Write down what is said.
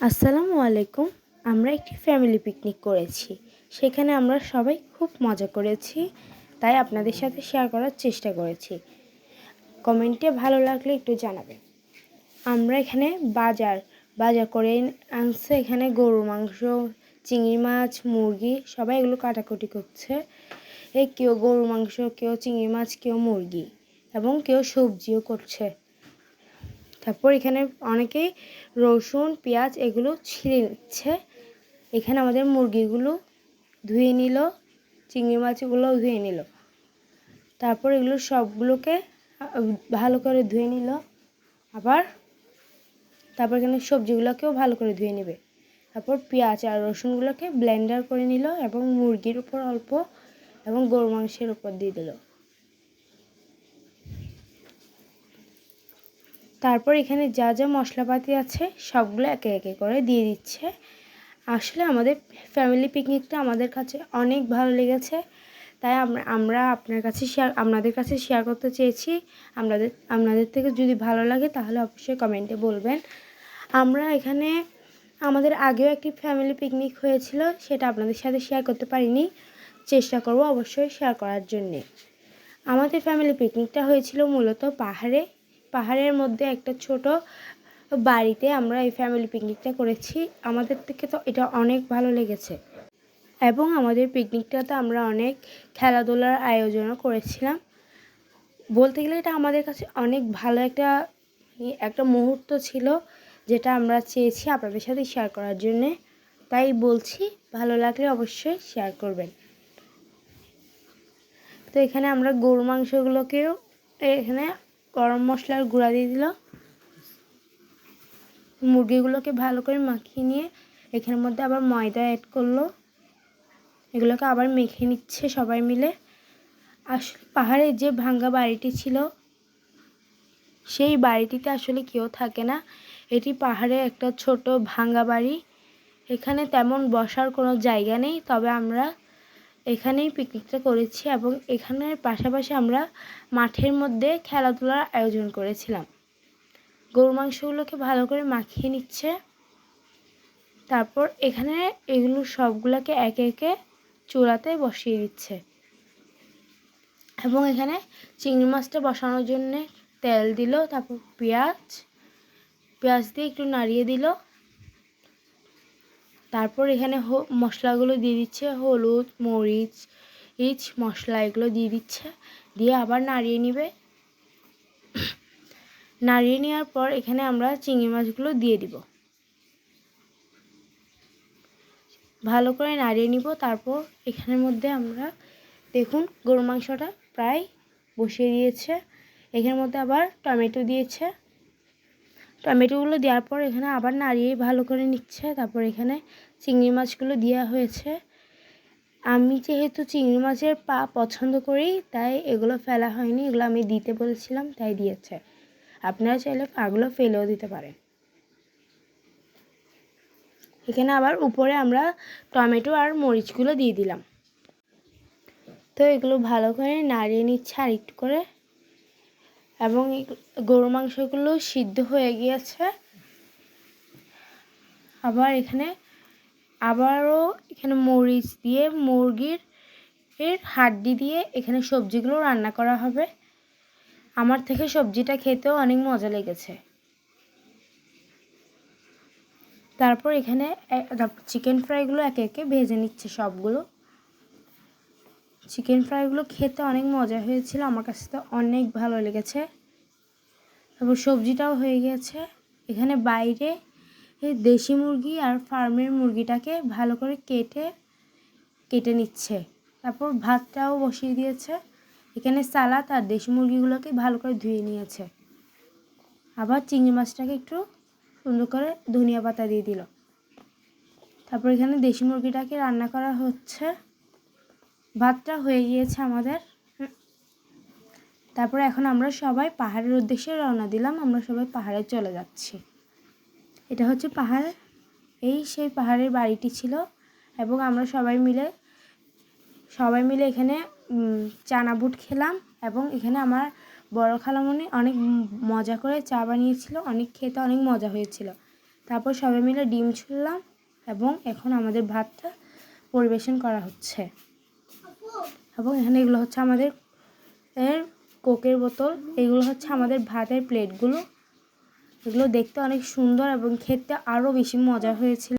আসসালামু আলাইকুম। আমরা একটি ফ্যামিলি পিকনিক করেছি। সেখানে আমরা সবাই খুব মজা করেছি, তাই আপনাদের সাথে শেয়ার করার চেষ্টা করেছি। কমেন্টে ভালো লাগলে একটু জানাবেন। আমরা এখানে বাজার বাজার করে আনছে এখানে গরুর মাংস, চিংড়ি মাছ, মুরগি, সবাই এগুলো কাটাকুটি করছে। এই কেউ গরুর মাংস, কেউ চিংড়ি মাছ, কেউ মুরগি এবং কেউ সবজিও করছে। তারপর এখানে অনেকেই রসুন, পেঁয়াজ এগুলো ছিঁড়ে নিচ্ছে। এখানে আমাদের মুরগিগুলো ধুয়ে নিল, চিংড়ি মাছগুলোও ধুয়ে নিল। তারপর এগুলো সবগুলোকে ভালো করে ধুয়ে নিল। আবার তারপর এখানে সবজিগুলোকেও ভালো করে ধুয়ে নেবে। তারপর পেঁয়াজ আর রসুনগুলোকে ব্লেন্ডার করে নিল এবং মুরগির উপর অল্প এবং গরু মাংসের উপর দিয়ে দিল। তারপর এখানে যা যা মশলাপাতি আছে, সবগুলো একে একে করে দিয়ে দিচ্ছে। আসলে আমাদের ফ্যামিলি পিকনিকটা আমাদের কাছে অনেক ভালো লেগেছে। তাই আমরা আমরা আপনার কাছে শেয়ার আপনাদের কাছে শেয়ার করতে চেয়েছি। আপনাদের আপনাদের থেকে যদি ভালো লাগে তাহলে অবশ্যই কমেন্টে বলবেন। আমরা এখানে, আমাদের আগেও একটি ফ্যামিলি পিকনিক হয়েছিল, সেটা আপনাদের সাথে শেয়ার করতে পারিনি। চেষ্টা করব অবশ্যই শেয়ার করার জন্যে। আমাদের ফ্যামিলি পিকনিকটা হয়েছিল মূলত পাহাড়ে। পাহাড়ের মধ্যে একটা ছোট বাড়িতে আমরা এই ফ্যামিলি পিকনিকটা করেছি। আমাদের থেকে তো এটা অনেক ভালো লেগেছে। এবং আমাদের পিকনিকটাতে আমরা অনেক খেলাধুলার আয়োজনও করেছিলাম। বলতে গেলে এটা আমাদের কাছে অনেক ভালো একটা একটা মুহূর্ত ছিল, যেটা আমরা চেয়েছি আপনাদের সাথে শেয়ার করার জন্যে। তাই বলছি, ভালো লাগলে অবশ্যই শেয়ার করবেন। তো এখানে আমরা গরু মাংসগুলোকেও, এখানে গরম মশলার গুঁড়া দিয়ে দিল মুরগিগুলোকে ভালো করে মাখিয়ে নিয়ে এখানের মধ্যে আবার ময়দা অ্যাড করল। এগুলোকে আবার মেখে নিচ্ছে সবাই মিলে। আসলে পাহাড়ে যে ভাঙ্গা বাড়িটি ছিল, সেই বাড়িটিতে আসলে কেউ থাকে না। এটি পাহাড়ে একটা ছোট ভাঙ্গা বাড়ি। এখানে তেমন বসার কোনো জায়গা নেই, তবে আমরা এখানেই পিকনিকটা করেছি এবং এখানের পাশাপাশি আমরা মাঠের মধ্যে খেলাধুলার আয়োজন করেছিলাম। গরু মাংসগুলোকে ভালো করে মাখিয়ে নিচ্ছে। তারপর এখানে এগুলো সবগুলোকে একে একে চূড়াতে বসিয়ে দিচ্ছে। এবং এখানে চিংড়ি মাছটা বসানোর জন্যে তেল দিল, তারপর পেঁয়াজ। পেঁয়াজ দিয়ে একটু নাড়িয়ে দিল। তারপর এখানে মশলাগুলো দিয়ে দিচ্ছে, হলুদ, মরিচ, ইচ, মশলা এগুলো দিয়ে দিচ্ছে, দিয়ে আবার নাড়িয়ে নিবে। নাড়িয়ে নেওয়ার পর এখানে আমরা চিংড়ি মাছগুলো দিয়ে দিব। ভালো করে নাড়িয়ে নিব, তারপর এখানের মধ্যে আমরা, দেখুন গরু মাংসটা প্রায় বসিয়ে দিয়েছে। এখানের মধ্যে আবার টমেটো দিয়েছে। টমেটোগুলো দেওয়ার পর এখানে আবার নাড়িয়ে ভালো করে নিচ্ছে, তারপর এখানে চিংড়ি মাছগুলো দেওয়া হয়েছে। আমি যেহেতু চিংড়ি মাছের পা পছন্দ করি, তাই এগুলো ফেলা হয়নি। এগুলো আমি দিতে বলেছিলাম, তাই দিয়েছে। আপনারা চাইলে পাগুলো ফেলেও দিতে পারেন। এখানে আবার উপরে আমরা টমেটো আর মরিচগুলো দিয়ে দিলাম। তো এগুলো ভালো করে নাড়িয়ে নিচ্ছে আর একটু করে। এবং গরু মাংসগুলো সিদ্ধ হয়ে গিয়েছে। আবার এখানে আবারও এখানে মরিচ দিয়ে, মুরগির এর হাড্ডি দিয়ে এখানে সবজিগুলো রান্না করা হবে। আমার থেকে সবজিটা খেতেও অনেক মজা লেগেছে। তারপর এখানে চিকেন ফ্রাইগুলো একে একে ভেজে নিচ্ছে সবগুলো। চিকেন ফ্রাইগুলো খেতে অনেক মজা হয়েছিল, আমার কাছে তো অনেক ভালো লেগেছে। তারপর সবজিটাও হয়ে গেছে। এখানে বাইরে দেশি মুরগি আর ফার্মের মুরগিটাকে ভালো করে কেটে কেটে নিচ্ছে। তারপর ভাতটাও বসিয়ে দিয়েছে। এখানে সালাদ আর দেশি মুরগিগুলোকে ভালো করে ধুয়ে নিয়েছে। আবার চিংড়ি মাছটাকে একটু সুন্দর করে ধনিয়া পাতা দিয়ে দিল। তারপর এখানে দেশি মুরগিটাকে রান্না করা হচ্ছে। ভাতটা হয়ে গিয়েছে আমাদের। তারপরে এখন আমরা সবাই পাহাড়ের উদ্দেশ্যে রওনা দিলাম। আমরা সবাই পাহাড়ে চলে যাচ্ছি। এটা হচ্ছে পাহাড়। এই সেই পাহাড়ের বাড়িটি ছিল এবং আমরা সবাই মিলে সবাই মিলে এখানে চানা বুট খেলাম এবং এখানে আমার বড় খালামণি অনেক মজা করে চা বানিয়েছিল, অনেক খেতে অনেক মজা হয়েছিল। তারপর সবাই মিলে ডিম ছুললাম এবং এখন আমাদের ভাতটা পরিবেশন করা হচ্ছে। এবং এখানে এগুলো হচ্ছে আমাদের এর কোকের বোতল, এগুলো হচ্ছে আমাদের ভাতের প্লেটগুলো। এগুলো দেখতে অনেক সুন্দর এবং খেতে আরও বেশি মজা হয়েছিল।